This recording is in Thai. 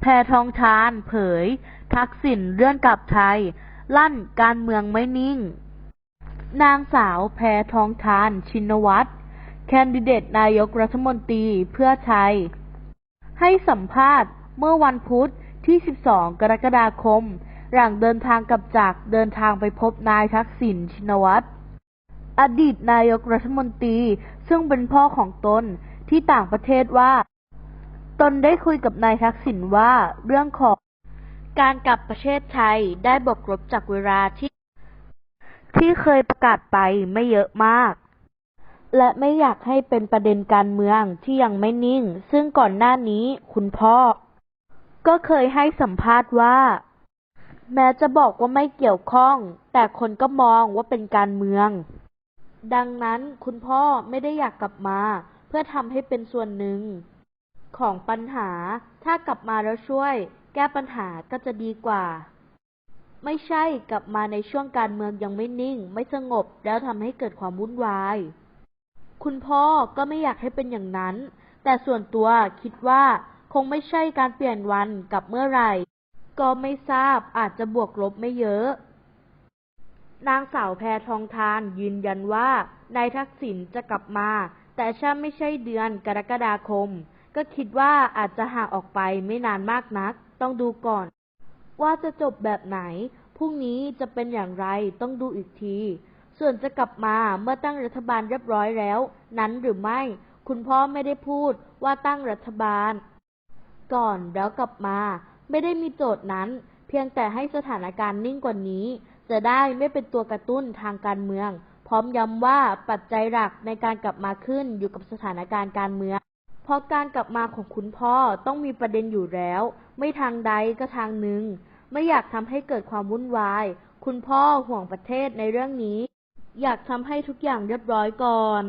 แพทองทาน เผย ทักษิณเลื่อนกลับไทย ลั่นการเมืองไม่นิ่ง นางสาวแพทองทาน ชินวัตรแคนดิเดตนายกรัฐมนตรีเพื่อไทย ให้สัมภาษณ์เมื่อวันพุธที่ 12 กรกฎาคม หลังเดินทางกลับจากเดินทางไปพบนายทักษิณชินวัตรอดีตนายกรัฐมนตรีซึ่งเป็นพ่อของตนที่ต่างประเทศว่า ตนได้คุยกับนายทักษิณว่าเรื่องของการกลับประเทศไทยได้บกลบจากเวลาที่ ที่เคยประกาศไปไม่เยอะมาก และไม่อยากให้เป็นประเด็นการเมืองที่ยังไม่นิ่ง ซึ่งก่อนหน้านี้คุณพ่อ ก็เคยให้สัมภาษณ์ว่า แม้จะบอกว่าไม่เกี่ยวข้อง แต่คนก็มองว่าเป็นการเมือง ดังนั้นคุณพ่อไม่ได้อยากกลับมา เพื่อทำให้เป็นส่วนหนึ่ง ของปัญหา ถ้ากลับมาแล้วช่วย แก้ปัญหาก็จะดีกว่า ไม่ใช่กลับมาในช่วงการเมืองยังไม่นิ่ง ไม่สงบแล้วทำให้เกิดความวุ่นวาย คุณพ่อก็ไม่อยากให้เป็นอย่างนั้น แต่ส่วนตัวคิดว่าคงไม่ใช่การเปลี่ยนวันกับเมื่อไหร่ ก็ไม่ทราบอาจจะบวกลบไม่เยอะ นางสาวแพทองทานยืนยันว่านายทักษิณจะกลับมา แต่ถ้าไม่ใช่เดือนกรกฎาคม ก็คิดว่าอาจจะห่างออกไปไม่นานมากนัก ต้องดูก่อน ว่าจะจบแบบไหน พรุ่งนี้จะเป็นอย่างไรต้องดูอีกที ส่วนจะกลับมาเมื่อตั้งรัฐบาลเรียบร้อยแล้ว นั้นหรือไม่ คุณพ่อไม่ได้พูดว่าตั้งรัฐบาล ก่อนแล้วกลับมา ไม่ได้มีโจทย์นั้น เพียงแต่ให้สถานการณ์นิ่งกว่านี้ จะได้ไม่เป็นตัวกระตุ้นทางการเมือง พร้อมย้ำว่าปัจจัยหลักในการกลับมาขึ้นอยู่กับสถานการณ์การเมือง เพราะการกลับมาของคุณพ่อต้องมีประเด็นอยู่แล้ว ไม่ทางใดก็ทางหนึ่ง ไม่อยากทำให้เกิดความวุ่นวาย คุณพ่อห่วงประเทศในเรื่องนี้ อยากทำให้ทุกอย่างเรียบร้อยก่อน